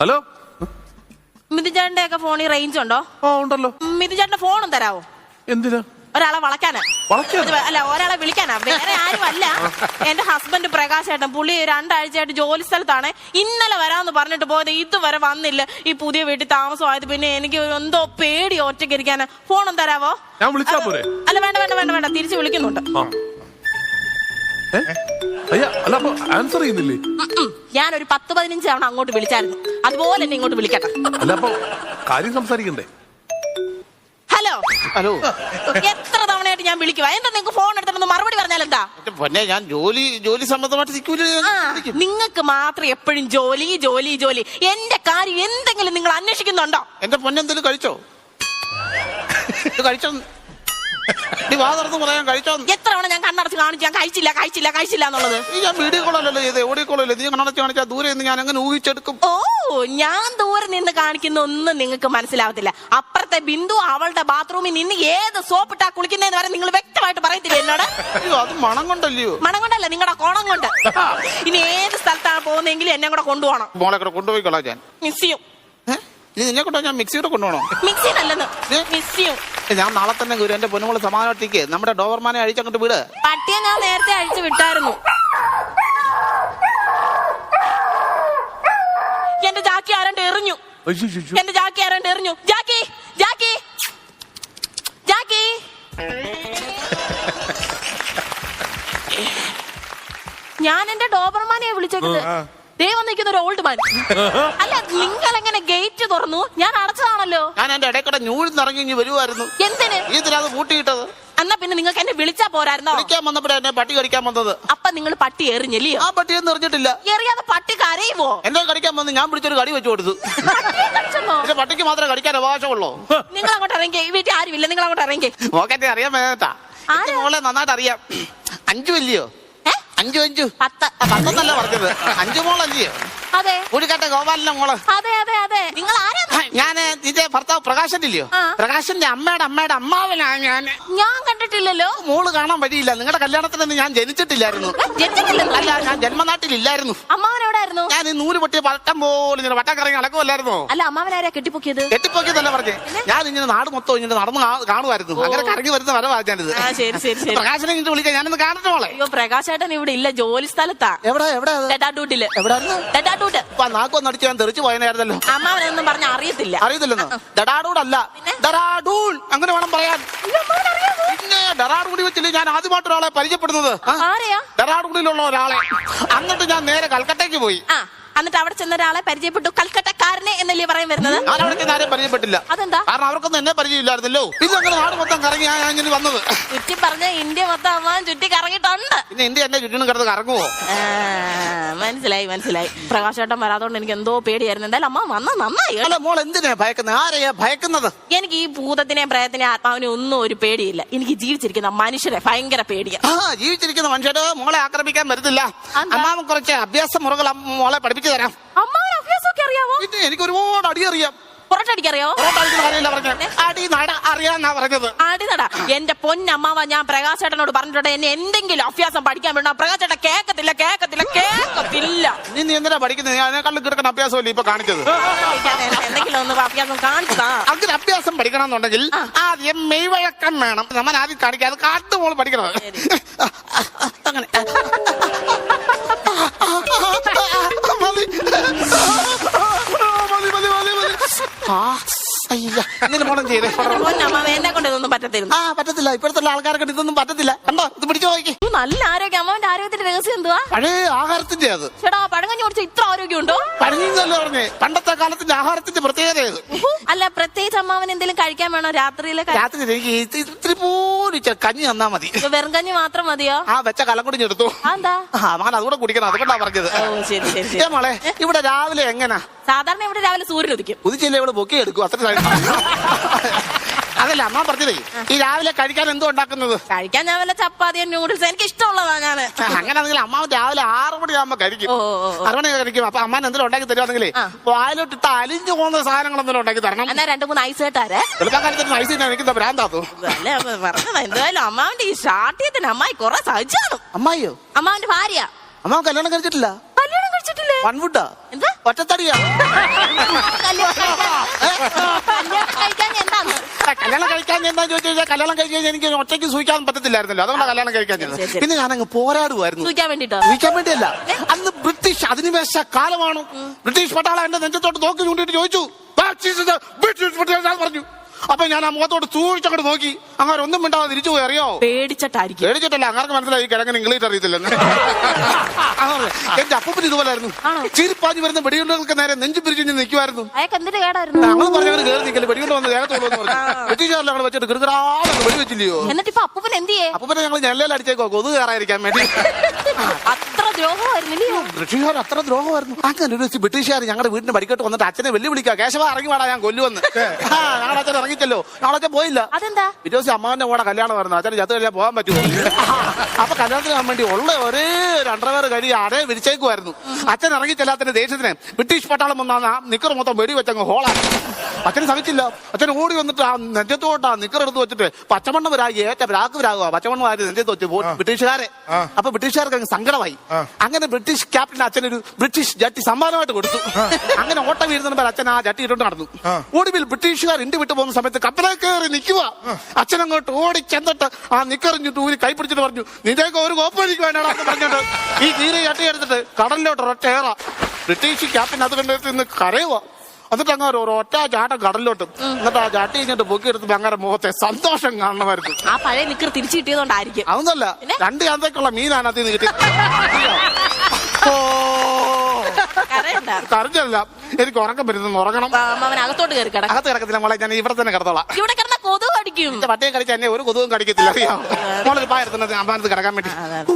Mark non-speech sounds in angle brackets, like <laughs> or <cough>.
Hello? മിഥുചേട്ടന്റെ ഒക്കെ ഫോണിൽ range ഉണ്ടോ? ആ ഉണ്ടല്ലോ. മിഥുചേട്ടന്റെ ഫോണും തരാവോ? എന്തിനാ? ഒരാളെ വളക്കാനാ? അല്ല ഒരാളെ വിളിക്കാനാ. വേറെ ആരും അല്ല. എന്റെ ഹസ്ബൻഡ് പ്രകാശ് ഏട്ടൻ പുള്ളി രണ്ടാഴ്ചയായിട്ട് ജോലി സ്ഥലത്താണ്. ഇന്നലെ വരാന്ന് പറഞ്ഞിട്ട് പോയത് ഇതുവരെ വന്നില്ല. ഈ പുതിയ വീട്ടിൽ താമസമായത് പിന്നെ എനിക്ക് എന്തോ പേടി ഒറ്റയ്ക്ക് ഇരിക്കാന്. ഫോണും തരാവോ? അല്ല വേണ്ട വേണ്ട വേണ്ട വേണ്ട. തിരിച്ചു വിളിക്കുന്നുണ്ട്? അയ്യ അല്ല അപ്പൊ ആൻസർ ചെയ്യുന്നില്ലേ? ഞാൻ ഒരു ഞാനൊരു പത്ത് പതിനഞ്ച് തവണ അങ്ങോട്ട് വിളിച്ചായിരുന്നു. അതുപോലെ തന്നെ ഇങ്ങോട്ട് വിളിക്കട്ടെ. അല്ല അപ്പൊ കാര്യം സംസാരിക്കണ്ടേ? ഹലോ. ഹലോ. എത്ര തവണയായിട്ട് ഞാൻ വിളിക്കുവാ? എന്താ നിങ്ങൾക്ക് ഫോൺ എടുത്തിട്ട് മറുപടി പറഞ്ഞാൽ എന്താ? പൊന്നെ ഞാൻ ജോലി ജോലി സംബന്ധമായിട്ട് നിൽക്കൂല. നിങ്ങൾക്ക് മാത്രം എപ്പോഴും ജോലി ജോലി ജോലി. എന്റെ കാര്യം എന്തെങ്കിലും നിങ്ങൾ അന്വേഷിക്കുന്നുണ്ടോ? എന്റെ പൊന്നെന്തെങ്കിലും കഴിച്ചോ? കഴിച്ചോ? നീ വാ തുറന്ന് പറയാൻ കഴിച്ചോ? എത്ര തവണ ഞാൻ കണ്ണടച്ച് കാണിച്ചു? ഞാൻ കഴിച്ചില്ല കഴിച്ചില്ല കഴിച്ചില്ല എന്നുള്ളത്. നീ ഞാൻ വീഡിയോ കോളല്ലോ ചെയ്ത് ഓഡിയോ കോളല്ലേ? നീ കണ്ണടച്ച് കാണിച്ചാൽ ദൂരെ നിന്ന് ഞാൻ അങ്ങനെ ഊഹിച്ചെടുക്കും? ഓ ഞാൻ ദൂരെ നിന്ന് കാണിക്കുന്ന ഒന്നും നിങ്ങൾക്ക് മനസ്സിലാവത്തില്ല. അപ്പുറത്തെ ബിന്ദു അവളുടെ ബാത്റൂമിൽ നിന്ന് ഏത് സോപ്പ് ഇട്ടാ കുളിക്കുന്നതെന്ന് വരെ നിങ്ങൾ വ്യക്തമായിട്ട് പറയത്തില്ല എന്നോട്? അയ്യോ അത് മണം കൊണ്ടല്ലയോ? മണം കൊണ്ടല്ല നിങ്ങളുടെ കോണം കൊണ്ട്. ഇനി ഏത് സ്ഥലത്താണ് പോകുന്നെങ്കിലും എന്നെ കൂടെ കൊണ്ടുപോകണം. മോളെ കൂടെ കൊണ്ടുപോയിക്കൊള്ളാം ഞാൻ. മിസ് ചെയ്യും ഇനി നിന്നെ കൊണ്ടോ ഞാൻ മിക്സിയുടെ കൊണ്ടുപോകണം? മിക്സിയിലല്ലെന്ന്? മിസ് ചെയ്യും ഞാൻ നാളെ തന്നെ ഗുരു എന്റെ പൊന്നുമോൾ സമാധാനത്തേക്ക് നമ്മുടെ ഡോവർമാനെ അഴിച്ചങ്ങോട്ട് വിട്. പട്ടിയെ ഞാൻ നേരത്തെ അഴിച്ചു വിട്ടായിരുന്നു. എന്റെ ജാക്കി ആരണ്ട് എറിഞ്ഞു. എന്റെ ജാക്കി ആരണ്ട് എറിഞ്ഞു. ജാക്കി ജാക്കി. ജാക്കി. ഞാൻ എന്റെ ഡോബർമാനെ വിളിച്ചേക്കുന്നത്. ദേ വന്നിരിക്കുന്ന ഒരു ഓൾഡ് മാൻ അല്ല നിങ്ങൾ എങ്ങനെ ഗേറ്റ് തുറന്നു. ഞാൻ അടച്ചതാണല്ലോ. ഞാൻ എന്റെ ഇടയ്ക്കൂടെ ഞൂഴ്ന്നിറങ്ങി ഇനി വരുമായിരുന്നു എന്തിന്? ഇതിനത് കൂട്ടിയിട്ടത് എന്നാ പിന്നെ നിങ്ങൾക്ക് എന്നെ വിളിച്ചാ പോരായിരുന്നോ? വിളിക്കാൻ വന്നപ്പോഴാ എന്നെ പട്ടി കടിക്കാൻ വന്നത്. അപ്പൊ നിങ്ങൾ പട്ടി എറിഞ്ഞല്ലേ ആ പട്ടിയൊന്നും എറിഞ്ഞിട്ടില്ല. എറിയാതെ പട്ടി കരയുമോ എന്നെ കടിക്കാൻ വന്ന് ഞാൻ പിടിച്ചൊരു കടി വെച്ചു കൊടുത്തു. പട്ടിക്ക് മാത്രമേ കടിക്കാൻ അവകാശമുള്ളൂ. നിങ്ങൾ അങ്ങോട്ട് ഇറങ്ങി ഈ വീട്ടിൽ ആരുമില്ല. നിങ്ങൾ അങ്ങോട്ട് ഇറങ്ങി നോക്കട്ടെ അറിയാൻ മേട്ടാ? മോളെ നന്നായിട്ട് അറിയാം. അഞ്ചു ഏ? അഞ്ചു അഞ്ചു. പത്ത്. പത്തൊന്നല്ല പറഞ്ഞത്. അഞ്ചു മോളല്ലയോ അതെ. ഉരുക്കട്ടെ ഗോപാലന്റെ മോൾ. അതെ അതെ അതെ. നിങ്ങൾ ആരാ? ഞാൻ നിന്റെ ഭർത്താവ് പ്രകാശന്റെ ഇല്ലയോ. പ്രകാശന്റെ അമ്മയുടെ അമ്മയുടെ അമ്മാവനാ ഞാൻ ഞാൻ കണ്ടിട്ടില്ലല്ലോ. മോൾ കാണാൻ വഴിയില്ല. നിങ്ങളുടെ കല്യാണത്തിന് ഞാൻ ജനിച്ചിട്ടില്ലായിരുന്നു? അല്ല ഞാൻ ജന്മനാട്ടിലില്ലായിരുന്നു. അമ്മാവൻ എവിടെ ആയിരുന്നു ഞാൻ നൂൽ പൊട്ടിയ പട്ടം പോലെ ഇങ്ങനെ വട്ടം കറങ്ങി നടക്കുമല്ലായിരുന്നോ അല്ല അമ്മാവൻ ആരാ കെട്ടിപ്പൊക്കിയത്? കെട്ടിപ്പോക്കിയതല്ല പറഞ്ഞേ. ഞാൻ ഇങ്ങനെ നാട് മൊത്തം ഇങ്ങനെ നടന്ന് കാണുമായിരുന്നു അങ്ങനെ കറങ്ങി വരുന്ന വരവാ ഞാനിത്. ആ ശരി ശരി ശരി. പ്രകാശനെ ഇങ്ങനെ വിളിക്കാൻ ഞാനൊന്ന് കാണട്ടെ മോളെ. അയ്യോ പ്രകാശേട്ടൻ ഇവിടെ ഇല്ല. ജോലി സ്ഥലത്താ. എവിടെ? എവിടെ ടെറ്റാട്ടൂട്ടിൽ എവിടെ ടെറ്റാട്ടൂട്ട് നാക്കൊന്ന് അടിച്ച് ഞാൻ തെറിച്ചു പോയനായിരുന്നല്ലോ അമ്മാവനൊന്നും പറഞ്ഞ അറിയത്തില്ല. അറിയത്തില്ലെന്നോ? ഡടാഡൂടല്ല. ഡറാഡൂൾ അങ്ങനെ വേണം പറയാൻ? പിന്നെ ഡറാഡൂടി വെച്ചില്ല ഞാൻ ആദ്യമായിട്ട് ഒരാളെ പരിചയപ്പെടുന്നത്? ആരെയാ? ഡറാഡൂടിയിലുള്ള ഒരാളെ. അങ്ങോട്ട് ഞാൻ നേരെ കൽക്കട്ടയ്ക്ക് പോയി. എന്നിട്ട് അവിടെ ചെന്ന ഒരാളെ പരിചയപ്പെട്ടു. കൽക്കട്ടക്കാരനെ എന്നല്ലേ പറയാൻ വരുന്നത്? ഞാൻ അവിടെ ചെന്ന് ആരെയും പരിചയപ്പെട്ടില്ല. അതെന്താ? കാരണം അവർക്കൊന്നും എന്നെ പരിചയമില്ലായിരുന്നല്ലോ. പിന്നെ അങ്ങനെ നാട് മൊത്തം കറങ്ങി ഞാൻ ഇങ്ങനെ വന്നത്. ചുറ്റി പറഞ്ഞ ഇന്ത്യ മൊത്തം അമ്മാൻ ചുറ്റി കറങ്ങിയിട്ടുണ്ട്. പിന്നെ ഇന്ത്യ എന്നെ ചുറ്റിനും കിടന്ന് കറങ്ങുവോ? ആ, മനസ്സിലായി മനസ്സിലായി. പ്രകാശേട്ടൻ വരാത്തോണ്ട് എനിക്ക് എന്തോ പേടിയായിരുന്നു. എന്തായാലും അമ്മ വന്ന നന്നായി കേട്ടോ. അല്ല മോൾ എന്തിനാ ഭയക്കുന്നത്? ആരെയാ ഭയക്കുന്നത്? എനിക്ക് ഈ ഭൂതത്തിനെ പ്രേതത്തിനെ ആത്മാവിനെ ഒന്നും ഒരു പേടിയില്ല. എനിക്ക് ജീവിച്ചിരിക്കുന്ന മനുഷ്യരെ ഭയങ്കര പേടിയാ. ആ ജീവിച്ചിരിക്കുന്ന മനുഷ്യരെ മോളെ ആക്രമിക്കാൻ അതെന്താ? അമ്മാവൻ കുറച്ച് അഭ്യാസ മുറകൾ അമ്മ മോളെ പഠിപ്പിച്ചു തരാം. അമ്മാവൻ അഭ്യാസമൊക്കെ അറിയാവോ? പിന്നെ എനിക്ക് ഒരുപാട് അടി അറിയാം. പുറത്തടിക്കറിയോ പൊറോട്ട അടിക്കുന്ന കാര്യമില്ല പറഞ്ഞത്? അടി നട അറിയാന്നാ പറഞ്ഞത്. ആടിനടാ എന്റെ പൊന്നമ്മാവ ഞാൻ പ്രകാശ് ചേട്ടനോട് പറഞ്ഞിട്ടുണ്ട് എന്നെ എന്തെങ്കിലും അഭ്യാസം പഠിക്കാൻ വേണ്ട പ്രകാശ് ചേട്ടൻ കേക്കത്തില്ല കേക്കത്തില്ല കേക്കത്തില്ല. നീ നീ എന്തിനാ പഠിക്കുന്നത് ഞാൻ കള്ളു കിടക്കുന്ന അഭ്യാസമല്ലേ ഇപ്പൊ കാണിച്ചത്? എന്തെങ്കിലും ഒന്ന് അഭ്യാസം കാണിച്ചതാ. അങ്ങനെ അഭ്യാസം പഠിക്കണമെന്നുണ്ടെങ്കിൽ ആദ്യം മെയ്വഴക്കം വേണം. നമ്മൾ ആദ്യം കാണിക്കാതെ കാട്ടു കാട്ടുമോൾ പഠിക്കണം മോളം ചെയ്തേ. എന്നെ പറ്റത്തില്ല. ആ പറ്റത്തില്ല. ഇപ്പോഴത്തെ ആൾക്കാർക്ക് ഇതൊന്നും പറ്റത്തില്ല. കണ്ടോ? ഇത് പിടിച്ചു നോക്കി നല്ല ആരോഗ്യം അമ്മാവന്റെ ആരോഗ്യത്തിന്റെ രഹസ്യം എന്തുവാ? പഴയ ആഹാരത്തിന്റെ അത്. ചേട്ടാ പഴങ്കഞ്ഞി കുടിച്ച ഇത്ര ആരോഗ്യമുണ്ടോ? പഴഞ്ഞല്ലേ പറഞ്ഞേ പണ്ടത്തെ കാലത്തിന്റെ ആഹാരത്തിന്റെ പ്രത്യേകത ഇത് അല്ല പ്രത്യേകിച്ച് അമ്മാവൻ എന്തെങ്കിലും കഴിക്കാൻ വേണോ രാത്രിയിലെ രാത്രി എനിക്ക് ഇത് ഇത്തിരി പോലും ഇച്ചിരി കഞ്ഞി തന്നാ മതി. ഇപ്പൊ വെറും കഞ്ഞി മാത്രം മതിയോ? ആ വെച്ച കലം കൂടി എടുത്തു. ആ, ആ മകൻ അതുകൂടെ കുടിക്കണം അതുകൊണ്ടാ പറഞ്ഞത്. ഓ ശരി ശരി ശരി. ഏ മോളെ ഇവിടെ രാവിലെ എങ്ങനാ? സാധാരണ ഇവിടെ രാവിലെ സൂര്യൻ ഉദിക്കും. ഉദിച്ചില്ലേ ഇവിടെ പൊക്കി എടുക്കും അത്ര. അതല്ല അമ്മ പറഞ്ഞതേ ഈ രാവിലെ കഴിക്കാൻ എന്തോ ഉണ്ടാക്കുന്നത്? കഴിക്കാൻ ഞാൻ വല്ല ചപ്പാത്തിയും നൂഡിൽസ് എനിക്ക് ഇഷ്ടമുള്ളതാ ഞാൻ. അങ്ങനെയാണെങ്കിൽ അമ്മ രാവിലെ ആറ് മണിയാകുമ്പോ കഴിക്കും. ഓ, ഓ, ഓ. ആറ് മണി കഴിക്കും. അപ്പൊ അമ്മ എന്തെങ്കിലും ഉണ്ടാക്കി തരുവാണെങ്കിൽ ആ. വായിലോട്ടിട്ട് അലിഞ്ഞു പോകുന്ന സാധനങ്ങൾ എന്തെങ്കിലും ഉണ്ടാക്കി തരണം. എന്നാ രണ്ടു മൂന്ന് ഐസ് കേട്ടാരെ വെളുപ്പാൻ കാലത്ത് ഐസ് തന്നെ എനിക്ക് ഭ്രാന്താത്തു അല്ല അപ്പൊ പറഞ്ഞതാ. എന്തായാലും അമ്മാവന്റെ ഈ ശാഠ്യത്തിന് അമ്മായി കൊറേ സഹിച്ചാണ് അമ്മായിയോ? അമ്മാവന്റെ ഭാര്യ. അമ്മ കല്യാണം കഴിച്ചിട്ടില്ല. കല്യാണം കഴിച്ചിട്ടില്ല? വൺവുഡാ എന്താ? ഒറ്റത്തടിയാ? കല്യാണം കഴിക്കാൻ- കഴിക്കാൻ എന്താ ചോദിച്ചു കഴിഞ്ഞാൽ കല്യാണം കഴിക്കാൻ എനിക്ക് ഒറ്റയ്ക്ക് സൂക്ഷിക്കാൻ പറ്റത്തില്ലായിരുന്നല്ലോ. അതുകൊണ്ട് കല്യാണം കഴിക്കാൻ ചെന്നത്. പിന്നെ ഞാൻ അങ്ങ് പോരാടുമായിരുന്നു സൂചിക്കാൻ വേണ്ടിട്ടോ? വേണ്ടിയല്ല. അന്ന് ബ്രിട്ടീഷ് അധിനിവേശ കാലമാണ്. ബ്രിട്ടീഷ് പട്ടാള എന്റെ നെഞ്ചത്തോട്ട് നോക്കി ചൂണ്ടിട്ട് ചോദിച്ചു. പറഞ്ഞു. അപ്പൊ ഞാൻ ആ മുഖത്തോട്ട് സൂക്ഷിച്ചങ്ങോട്ട് നോക്കി. അങ്ങനെ ഒന്നും മിണ്ടാതെ തിരിച്ചു പോയി അറിയോ? പേടിച്ചിട്ടായിരിക്കും. പേടിച്ചിട്ടല്ല അങ്ങനെ മനസ്സിലായി കിഴങ്ങനെ ഇംഗ്ലീഷ് അറിയത്തില്ലെന്ന്. <laughs> <laughs> എന്റെ അപ്പൂപ്പൻ ഇതുപോലായിരുന്നു? ചീരിപ്പാഞ്ഞു വരുന്ന വെടിയുണ്ടകൾക്ക് നേരെ നെഞ്ചു പിരിച്ചു നിൽക്കുമായിരുന്നു. അയാൾക്ക് എന്തിന്റെ കേടായിരുന്നു? ഞങ്ങൾ കയറി വന്ന് ദേഹത്തോളൂ എന്ന് പറഞ്ഞു. വെച്ചിട്ട് കൃതരാന്ന് വെടി വെച്ചില്ലയോ എന്നിട്ട് ഇപ്പൊ അപ്പൂപ്പൻ എന്ത് ചെയ്യേ? അപ്പൂപ്പനെ ഞങ്ങൾ ഞെല്ലയിൽ അടിച്ചേക്കോ കൊതു കയറായിരിക്കാൻ വേണ്ടി. <laughs> അത്ര ദ്രോഹമായിരുന്നു ബ്രിട്ടീഷുകാർ അത്ര ദ്രോഹമായിരുന്നു. അങ്ങനെ ഒരു ദിവസം ബ്രിട്ടീഷുകാർ ഞങ്ങളുടെ വീടിന് പഠിക്കട്ട് വന്നിട്ട് അച്ഛനെ വെല്ലുവിളിക്കുക. കേശവ ഇറങ്ങി വേടാ ഞാൻ കൊല്ലുവന്ന്. ഞങ്ങളുടെ അച്ഛൻ ഇറങ്ങിച്ചല്ലോ. ഞങ്ങളുടെ അച്ഛൻ പോയില്ല. അതെന്താ? പിറ്റേ ദിവസം അമ്മാവന്റെ കൂടെ കല്യാണം വരുന്നത് അച്ഛൻ ചത്തു കഴിഞ്ഞാൽ പോകാൻ പറ്റുമോ അപ്പൊ കല്യാണത്തിന് പോകാൻ വേണ്ടി ഉള്ള ഒരേ അണ്ടർവെയർ കഴി അതേ വിരിച്ചേക്കുമായിരുന്നു അച്ഛൻ ഇറങ്ങി ദേഷ്യത്തിന് ബ്രിട്ടീഷ് പട്ടാളം വന്നാണ് ആ നിക്കർ മൊത്തം വെടി വെച്ചങ്ങ് ഹോളാക്കി. അച്ഛന് സഹിച്ചില്ല. അച്ഛൻ ഓടി വന്നിട്ട് ആ നെഞ്ചത്തോട്ട് ആ നിക്കർ എടുത്ത് വെച്ചിട്ട് പച്ചമണ്ണ് പച്ചമണ്ണവരായി ഏറ്റ പച്ചമണ്ണ് പച്ചമണ്ണമാര് നെഞ്ചത്ത് വെച്ച് ബ്രിട്ടീഷുകാരെ. അപ്പൊ ബ്രിട്ടീഷുകാർക്ക് അങ്ങ് സങ്കടമായി അങ്ങനെ ബ്രിട്ടീഷ് ക്യാപ്റ്റൻ അച്ഛൻ ഒരു ബ്രിട്ടീഷ് ജട്ടി സമ്മാനമായിട്ട് കൊടുത്തു. അങ്ങനെ ഓട്ടം വീഴുന്ന അച്ഛൻ ആ ജട്ടി ഇട്ടുകൊണ്ട് നടന്നു. ഒടുവിൽ ബ്രിട്ടീഷുകാർ ഇന്ത്യ വിട്ടു പോകുന്ന സമയത്ത് കപ്പലെ കയറി നിൽക്കുക. അച്ഛൻ അങ്ങോട്ട് ഓടി ചെന്നിട്ട് ആ നിക്കറിഞ്ഞിട്ട് ഊരി കൈപ്പിടിച്ചിട്ട് പറഞ്ഞു നിന്റെയൊക്കെ ഒരു കോപ്പ് എനിക്ക് വേണ്ടാടാ എന്ന് പറഞ്ഞിട്ട് ഈ കീറി ജട്ടി എടുത്തിട്ട് കടലിലോട്ട് ഒരൊറ്റ ഏറ. ബ്രിട്ടീഷ് ക്യാപ്റ്റൻ അത് കണ്ടിട്ട് ഇന്ന് കരയുക എന്നിട്ട് അങ്ങ് ഒരു ഒറ്റ ചാട്ടം കടലിലോട്ട്. എന്നിട്ട് ആ ചാട്ടി കഴിഞ്ഞിട്ട് പൊക്കി എടുത്ത് അങ്ങനെ മുഖത്തെ സന്തോഷം കാണണമായിരുന്നു ആ പഴയ നിക്കർ തിരിച്ചു കിട്ടിയതുകൊണ്ടായിരിക്കും. അതൊന്നല്ല രണ്ട് ചാന്തക്കുള്ള മീനാണ് അതിൽ നിന്ന് കിട്ടി. <laughs> ഓ. കരയണ്ട കരഞ്ഞല്ല എനിക്ക് ഉറക്കം വരുന്നു ഉറങ്ങണം. അകത്തോട്ട് കയറി കിടക്കും. അകത്ത് കിടക്കത്തില്ല മോളെ ഞാൻ ഇവിടെ തന്നെ കിടത്തോളാം ഇവിടെ കിടന്ന കൊതു കടിക്കും. പട്ടയം കടിച്ച എന്നെ ഒരു കൊതുവും കടിക്കത്തില്ല അറിയാം മോളൊരു പായത്തിന് അമ്പാനത്ത് കിടക്കാൻ വേണ്ടി. ഓ